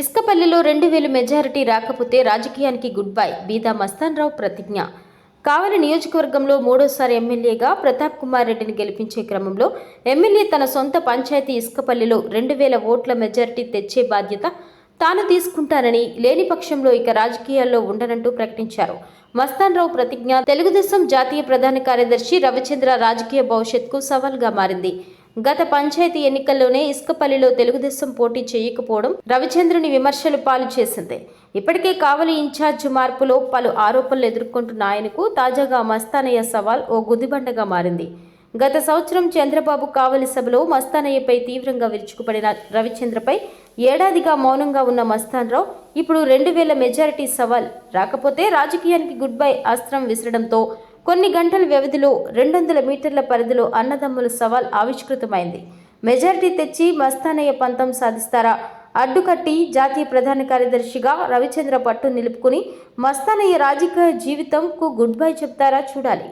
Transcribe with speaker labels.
Speaker 1: ఇసుకపల్లిలో రెండు వేలు మెజారిటీ రాకపోతే రాజకీయానికి గుడ్ బై బీదా మస్తాన్ రావు ప్రతిజ్ఞ. కావలి నియోజకవర్గంలో మూడోసారి ఎమ్మెల్యేగా ప్రతాప్ కుమార్ రెడ్డిని గెలిపించే క్రమంలో ఎమ్మెల్యే తన సొంత పంచాయతీ ఇసుకపల్లిలో రెండు వేల ఓట్ల మెజారిటీ తెచ్చే బాధ్యత తాను తీసుకుంటానని లేని పక్షంలో ఇక రాజకీయాల్లో ఉండనంటూ ప్రకటించారు. మస్తాన్ రావు ప్రతిజ్ఞ తెలుగుదేశం జాతీయ ప్రధాన కార్యదర్శి రవిచంద్ర రాజకీయ భవిష్యత్కు సవాల్గా మారింది. గత పంచాయతీ ఎన్నికల్లోనే ఇసుకపల్లిలో తెలుగుదేశం పోటీ చేయకపోవడం రవిచంద్రుని విమర్శలు పాలు చేసింది. ఇప్పటికే కావలి ఇన్ఛార్జ్ మార్పులో పలు ఆరోపణలు ఎదుర్కొంటున్న ఆయనకు తాజాగా మస్తానయ్య సవాల్ ఓ గుదిబండగా మారింది. గత సంవత్సరం చంద్రబాబు కావలి సభలో మస్తానయ్యపై తీవ్రంగా విరుచుకుపడిన రవిచంద్రపై ఏడాదిగా మౌనంగా ఉన్న మస్తాన్ రావు ఇప్పుడు రెండు వేల మెజారిటీ సవాల్ రాకపోతే రాజకీయానికి గుడ్ బై అస్త్రం విసరడంతో కొన్ని గంటల వ్యవధిలో రెండు వందల మీటర్ల పరిధిలో అన్నదమ్ముల సవాల్ ఆవిష్కృతమైంది. మెజారిటీ తెచ్చి మస్తానయ్య పంతం సాధిస్తారా? అడ్డుకట్టి జాతీయ ప్రధాన కార్యదర్శిగా రవిచంద్ర పట్టు నిలుపుకుని మస్తానయ్య రాజకీయ జీవితంకు గుడ్ బై చెప్తారా చూడాలి.